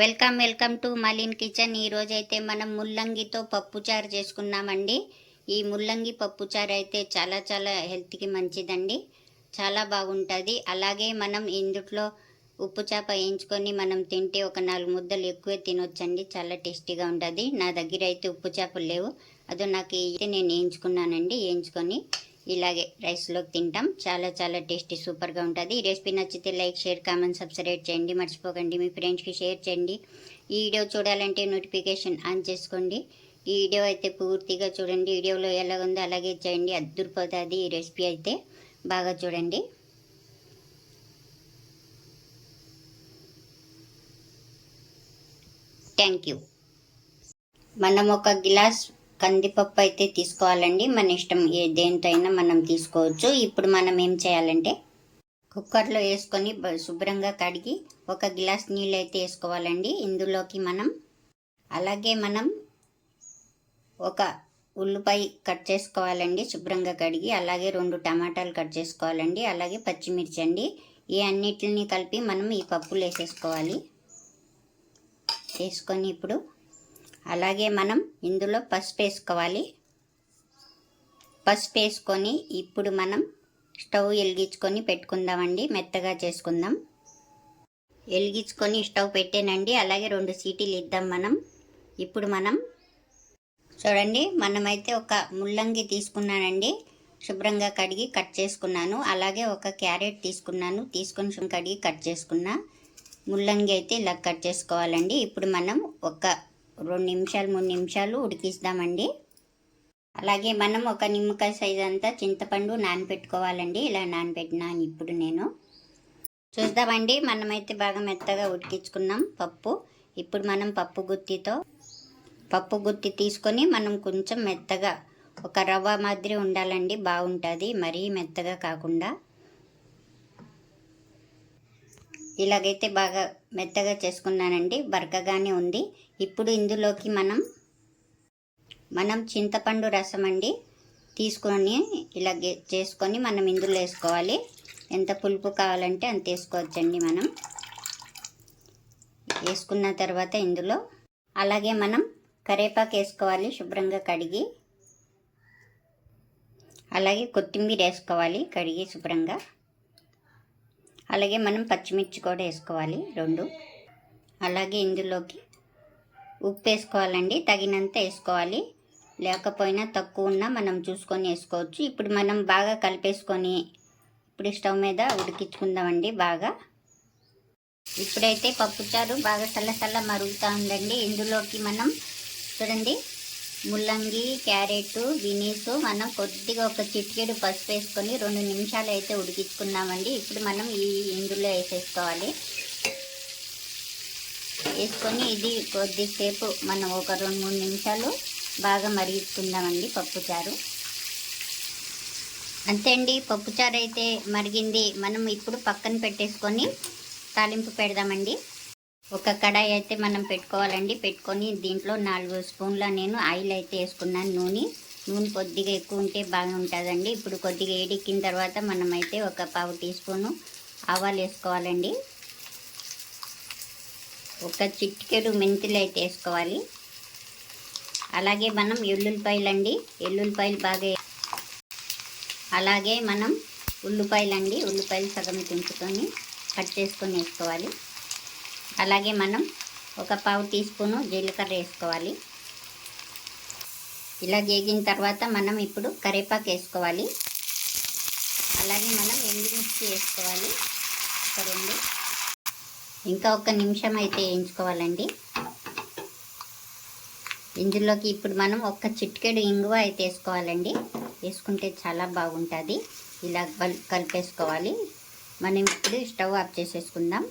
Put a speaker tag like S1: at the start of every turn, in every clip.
S1: Welcome welcome to Malin kitchen. ఈరోజు అయితే మనం ముల్లంగితో పప్పుచారు చేసుకున్నామండి. ఈ ముల్లంగి పప్పుచారు అయితే చాలా చాలా హెల్త్కి మంచిదండి. చాలా బాగుంటుంది. అలాగే మనం ఇందుట్లో ఉప్పు చేప వేయించుకొని మనం తింటే ఒక నాలుగు ముద్దలు ఎక్కువే తినొచ్చండి. చాలా టేస్టీగా ఉంటుంది. నా దగ్గర అయితే ఉప్పు చేపలు లేవు. అదో నాకు అయితే నేను వేయించుకున్నానండి వేయించుకొని. ఇలాగే రైస్లోకి తింటాం. చాలా చాలా టేస్టీ సూపర్గా ఉంటుంది. ఈ రెసిపీ నచ్చితే లైక్ షేర్ కామెంట్ సబ్స్క్రైబ్ చేయండి. మర్చిపోకండి. మీ ఫ్రెండ్స్కి షేర్ చేయండి. ఈ వీడియో చూడాలంటే నోటిఫికేషన్ ఆన్ చేసుకోండి. ఈ వీడియో అయితే పూర్తిగా చూడండి. వీడియోలో ఎలా ఉందో అలాగే చేయండి. అద్దరిపోతుంది ఈ రెసిపీ అయితే. బాగా చూడండి. Thank you. మనం ఒక గ్లాస్ కందిపప్పు అయితే తీసుకోవాలండి. మన ఇష్టం ఏ దేంతో అయినా మనం తీసుకోవచ్చు. ఇప్పుడు మనం ఏం చేయాలంటే కుక్కర్లో వేసుకొని శుభ్రంగా కడిగి ఒక గ్లాస్ నీళ్ళు అయితే వేసుకోవాలండి. ఇందులోకి మనం అలాగే మనం ఒక ఉల్లిపాయ కట్ చేసుకోవాలండి. శుభ్రంగా కడిగి అలాగే రెండు టమాటాలు కట్ చేసుకోవాలండి. అలాగే పచ్చిమిర్చి అండి. ఈ అన్నిటిని కలిపి మనం ఈ పప్పులు వేసేసుకోవాలి. వేసుకొని ఇప్పుడు అలాగే మనం ఇందులో పసుపు వేసుకోవాలి. పసుపు వేసుకొని ఇప్పుడు మనం స్టవ్ వెలిగించుకొని పెట్టుకుందామండి. మెత్తగా చేసుకుందాం. వెలిగించుకొని స్టవ్ పెట్టానండి. అలాగే రెండు సీటీలు ఇద్దాం మనం. ఇప్పుడు మనం చూడండి మనమైతే ఒక ముల్లంగి తీసుకున్నానండి. శుభ్రంగా కడిగి కట్ చేసుకున్నాను. అలాగే ఒక క్యారెట్ తీసుకున్నాను. తీసుకొని కడిగి కట్ చేసుకున్నా ముల్లంగి అయితే ఇలా కట్ చేసుకోవాలండి. ఇప్పుడు మనం ఒక రెండు నిమిషాలు మూడు నిమిషాలు ఉడికిస్తామండి. అలాగే మనం ఒక నిమ్మకాయ సైజ్ అంతా చింతపండు నానబెట్టుకోవాలండి ఇలా నానబెట్టినాను ఇప్పుడు నేను. చూద్దామండి మనమైతే బాగా మెత్తగా ఉడికించుకున్నాం పప్పు. ఇప్పుడు మనం పప్పు గుత్తితో పప్పు గుత్తి తీసుకొని మనం కొంచెం మెత్తగా ఒక రవ్వ మాదిరి ఉండాలండి బాగుంటుంది. మరీ మెత్తగా కాకుండా. ఇలాగైతే బాగా మెత్తగా చేసుకున్నానండి బరకగానే ఉంది. ఇప్పుడు ఇందులోకి మనం మనం చింతపండు రసం అండి తీసుకొని ఇలా చేసుకొని మనం ఇందులో వేసుకోవాలి. ఎంత పులుపు కావాలంటే అంత వేసుకోవచ్చండి మనం. వేసుకున్న తర్వాత ఇందులో అలాగే మనం కరేపాకు వేసుకోవాలి శుభ్రంగా కడిగి. అలాగే కొత్తిమీర వేసుకోవాలి కడిగి శుభ్రంగా. అలాగే మనం పచ్చిమిర్చి కూడా వేసుకోవాలి రెండు. అలాగే ఇందులోకి ఉప్పు వేసుకోవాలండి తగినంత వేసుకోవాలి. లేకపోయినా తక్కువ ఉన్నా మనం చూసుకొని వేసుకోవచ్చు. ఇప్పుడు మనం బాగా కలిపేసుకొని ఇప్పుడు స్టవ్ మీద ఉడికించుకుందామండి బాగా. ఇప్పుడైతే పప్పుచారు బాగా చల్ల చల్ల మరుగుతూ ఉందండి. ఇందులోకి మనం చూడండి ముల్లంగి క్యారెట్ బీనీస్ మనం కొద్దిగా ఒక చిటికెడు పసుపు వేసుకొని రెండు నిమిషాలు అయితే ఉడికించుకున్నామండి ఇప్పుడు మనం ఈ ఇందులో వేసేసుకోవాలి. వేసుకొని ఇది కొద్దిసేపు మనం ఒక రెండు మూడు నిమిషాలు బాగా మరిగించుకుందామండి పప్పుచారు అంతే అండి పప్పుచారు అయితే మరిగింది. మనం ఇప్పుడు పక్కన పెట్టేసుకొని తాలింపు పెడదామండి. ఒక కడాయి అయితే మనం పెట్టుకోవాలండి. పెట్టుకొని దీంట్లో నాలుగు స్పూన్ల నేను ఆయిల్ అయితే వేసుకున్నాను. నూనె నూనె కొద్దిగా ఎక్కువ ఉంటే బాగుంటుందండి. ఇప్పుడు కొద్దిగా ఏడెక్కిన తర్వాత మనమైతే ఒక పావు టీ స్పూను ఆవాలు వేసుకోవాలండి. ఒక చిటికెడు మెంతులు అయితే వేసుకోవాలి. అలాగే మనం ఎల్లుల్లిపాయలు అండి ఎల్లుల్లిపాయలు బాగా అలాగే మనం ఉల్లిపాయలు అండి ఉల్లిపాయలు సగం తుంచుకొని కట్ చేసుకొని వేసుకోవాలి. అలాగే మనం ఒక పావు టీ స్పూను జీలకర్ర వేసుకోవాలి. ఇలా చేగిన తర్వాత మనం ఇప్పుడు కరివేపాకు వేసుకోవాలి. అలాగే మనం ఎండుమిర్చి వేసుకోవాలి. ఒక రెండు. ఇంకా ఒక నిమిషం అయితే వేయించుకోవాలండి. ఇందులోకి ఇప్పుడు మనం ఒక చిటికెడు ఇంగువ అయితే వేసుకోవాలండి. వేసుకుంటే చాలా బాగుంటుంది. ఇలా కలిపేసుకోవాలి. మనం ఇప్పుడు స్టవ్ ఆఫ్ చేసేసుకుందాం.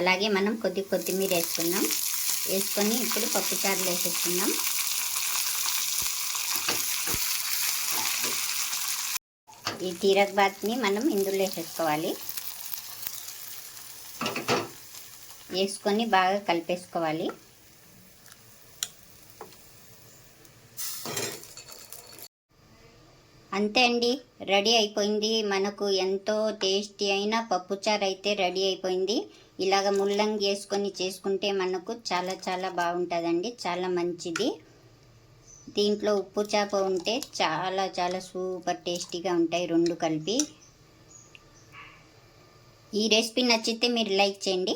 S1: అలాగే మనం కొద్ది కొత్తిమీర వేసుకున్నాం వేసుకొని ఇప్పుడు పప్పుచారులు వేసేసుకున్నాం ఈ తీరక్ బాత్ని మనం ఇందులో వేసేసుకోవాలి. వేసుకొని బాగా కలిపేసుకోవాలి. అంతే అండి రెడీ అయిపోయింది. మనకు ఎంతో టేస్టీ అయిన పప్పుచారు అయితే రెడీ అయిపోయింది. ఇలాగ ముల్లంగి వేసుకొని చేసుకుంటే మనకు చాలా చాలా బాగుంటుందండి చాలా మంచిది. దీంట్లో ఉప్పు చేప ఉంటే చాలా చాలా సూపర్ టేస్టీగా ఉంటాయి రెండు కలిపి. ఈ రెసిపీ నచ్చితే మీరు లైక్ చేయండి.